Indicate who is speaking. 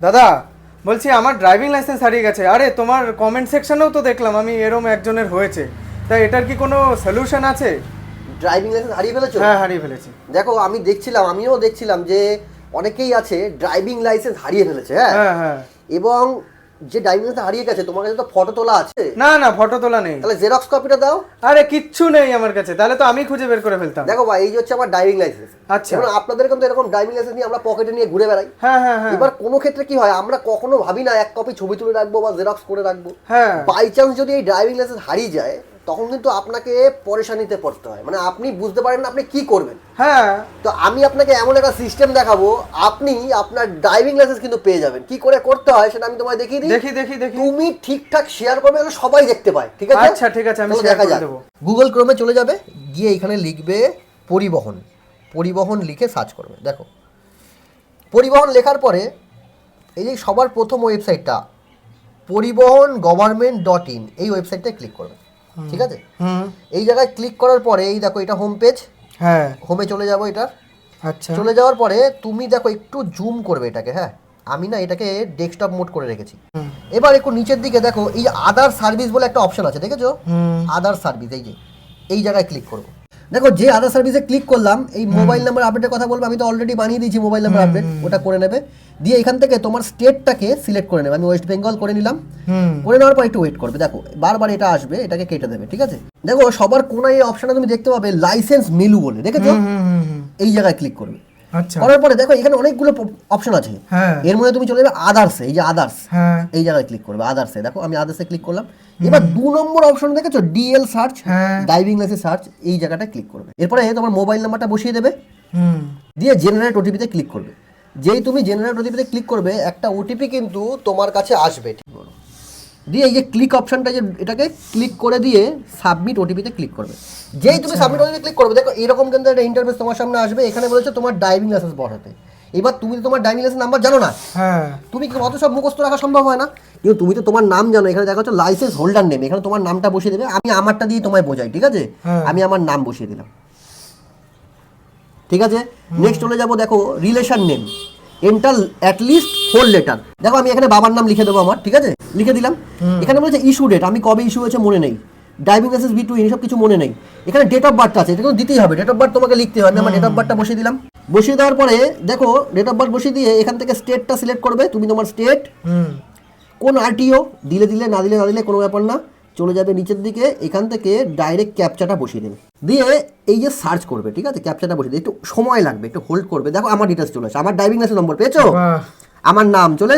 Speaker 1: দাদা বলছি আমার ড্রাইভিং লাইসেন্স হারিয়ে গেছে। আরে তোমার কমেন্ট সেকশনেও তো দেখলাম আমি এরম একজনের হয়েছে। তা এটার কি কোনো সলিউশন আছে?
Speaker 2: ড্রাইভিং লাইসেন্স হারিয়ে ফেলেছো?
Speaker 1: হ্যাঁ হারিয়ে ফেলেছি।
Speaker 2: দেখো আমি দেখছিলাম আমিও দেখছিলাম যে অনেকেই আছে ড্রাইভিং লাইসেন্স হারিয়ে ফেলেছে হ্যাঁ?
Speaker 1: হ্যাঁ হ্যাঁ।
Speaker 2: এবং যে লাইসেন্স হারিয়ে গেছে তোমার কাছে তো ফটো তোলা আছে।
Speaker 1: না না ফটো তোলা নেই।
Speaker 2: তাহলে জেরক্স কপিটা দাও।
Speaker 1: আরে কিচ্ছু নেই আমার কাছে তাহলে তো আমি খুঁজে বের করে ফেলতাম।
Speaker 2: দেখো ভাই এই হচ্ছে আমার ড্রাইভিং লাইসেন্স
Speaker 1: আচ্ছা।
Speaker 2: এখন আপনাদের কিন্তু এরকম ড্রাইভিং লাইসেন্স নিয়ে আমরা পকেটে নিয়ে ঘুরে বেড়াই।
Speaker 1: হ্যাঁ হ্যাঁ হ্যাঁ।
Speaker 2: এবার কোনো ক্ষেত্রে কি হয় আমরা কখনো ভাবি না এক কপি ছবি তুলে রাখব বা জেরক্স করে রাখব।
Speaker 1: হ্যাঁ।
Speaker 2: বাই চান্স যদি এই ড্রাইভিং লাইসেন্স হারিয়ে যায় তখন কিন্তু আপনাকে পরেশানিতে পড়তে হয়। মানে আপনি বুঝতে পারেন আপনি কি করবেন।
Speaker 1: হ্যাঁ।
Speaker 2: তো আমি আপনাকে এমন একটা সিস্টেম দেখাবো আপনি আপনার ড্রাইভিং লাইসেন্স কিন্তু পেয়ে যাবেন। কি করে করতে হয় সেটা আমি তোমায় দেখিয়ে দিই।
Speaker 1: দেখি দেখি দেখি।
Speaker 2: তুমি ঠিকঠাক শেয়ার করবে যেন সবাই দেখতে পায় ঠিক আছে?
Speaker 1: আচ্ছা, ঠিক আছে, আমি
Speaker 2: দেখা
Speaker 1: করে
Speaker 2: যাক। গুগল ক্রোমে চলে যাবে গিয়ে এখানে লিখবে পরিবহন। পরিবহন লিখে সার্চ করবে দেখো। পরিবহন লেখার পরে এই যে সবার প্রথম ওয়েবসাইটটা পরিবহন গভর্নমেন্ট ডট ইন এই ওয়েবসাইটটায় ক্লিক করবে। ঠিক আছে? এই জায়গায় ক্লিক করার পরে এই দেখো এটা হোম পেজ
Speaker 1: হ্যাঁ।
Speaker 2: হোমে চলে যাব এটা।
Speaker 1: আচ্ছা।
Speaker 2: চলে যাওয়ার পরে তুমি দেখো একটু জুম করবে এটাকে হ্যাঁ? আমি না এটাকে ডেস্কটপ মোড করে রেখেছি। এবার একটু নিচের দিকে দেখো এই আদার সার্ভিস বলে একটা অপশন আছে দেখেছ? আদার সার্ভিস এই যে এই জায়গায় ক্লিক করব। দেখো যে আদার সার্ভিসে ক্লিক করলাম এই মোবাইল নাম্বার আপডেটের কথা বলব আমি তো অলরেডি বানিয়ে দিয়েছি মোবাইল নাম্বার আপডেট ওটা করে নেবে। দিয়ে এখান থেকে তোমার স্টেটটাকে সিলেক্ট করে নেবে। আমি ওয়েস্ট বেঙ্গল করে নিলাম। করে নেওয়ার পর একটু ওয়েট করবে। দেখো বারবার এটা আসবে এটাকে কেটে দেবে ঠিক আছে? দেখো সবার কোনায় এই অপশনটা তুমি দেখতে পাবে লাইসেন্স মেলু বলে দেখেছ? এই জায়গায় ক্লিক করবে। করার পরে দেখো এখানে অনেকগুলো অপশন আছে।
Speaker 1: হ্যাঁ।
Speaker 2: এর মধ্যে তুমি চলে যাবে আদার্সে এই যে আদার্স
Speaker 1: হ্যাঁ।
Speaker 2: এই জায়গায় ক্লিক করবে আদার্সে দেখো আমি আদার্সে ক্লিক করলাম। এবার দু নম্বর অপশন দেখেছ? ডিএল সার্চ
Speaker 1: হ্যাঁ।
Speaker 2: ড্রাইভিং লাইসেন্স সার্চ এই জায়গাটা ক্লিক করবে। এরপরে তোমার মোবাইল নাম্বারটা বসিয়ে দেবে।
Speaker 1: হুম।
Speaker 2: দিয়ে জেনারেট ওটিপিতে ক্লিক করবে। যেই তুমি জেনারেট ওটিপিতে ক্লিক করবে একটা ওটিপি কিন্তু তোমার কাছে আসবে। দিয়ে এই যে ক্লিক অপশনটা যে এটাকে ক্লিক করে দিয়ে সাবমিট ওটিপিতে ক্লিক করবে। যেই তুমি। সাবমিট ওটিপিতে ক্লিক করবে দেখো এরকম কিন্তু একটা ইন্টারফেস তোমার সামনে আসবে এখানে বলেছে তোমার ড্রাইভিং লাইসেন্স বসাতে। এবার তুমি তো তোমার ড্রাইভিং লাইসেন্স নাম্বার জানো না।
Speaker 1: হ্যাঁ।
Speaker 2: তুমি কি অত সব মুখস্থ রাখা সম্ভব হয় না? কিন্তু তুমি তো তোমার নাম জানো এখানে দেখা হচ্ছে লাইসেন্স হোল্ডার নেম এখানে তোমার নামটা বসিয়ে দেবে আমি আমারটা দিয়ে তোমায় বোঝাই ঠিক আছে?
Speaker 1: হ্যাঁ।
Speaker 2: আমি আমার নাম বসিয়ে দিলাম। ঠিক আছে? নেক্সট চলে যাব দেখো relation name enter at least whole letter দেখো আমি এখানে বাবার নাম লিখে দেবো আমার ঠিক আছে? লিখে দিলাম। এখানে বলেছে ইস্যু ডেট আমি কবে ইস্যু হয়েছে মনে নেই। ড্রাইভিং লাইসেন্স বি টু সব কিছু মনে নেই। এখানে ডেট অফ বার্থ আছে এটা কিন্তু দিতেই হবে। ডেট অফ বার্থ তোমাকে লিখতে হবে আমি আমার ডেট অফ বার্থটা বসিয়ে দিলাম। বসিয়ে দেওয়ার পরে দেখো ডেট অফ বার্থ বসিয়ে দিয়ে এখান থেকে স্টেটটা সিলেক্ট করবে তুমি তোমার স্টেট
Speaker 1: হুম।
Speaker 2: কোন আরটিও দিলে দিলে না দিলে না দিলে কোনো ব্যাপার না চলে যাবে নিচের দিকে এখান থেকে ডাইরেক্ট ক্যাপচাটা বসিয়ে দেবে। দিয়ে এই যে সার্চ করবে ঠিক আছে ক্যাপচাটা বসিয়ে দিয়ে একটু সময় লাগবে একটু হোল্ড করবে। দেখো আমার ডিটেলস চলে আসে আমার ড্রাইভিং লাইসেন্স নম্বর পেয়েছ? আমার নাম চলে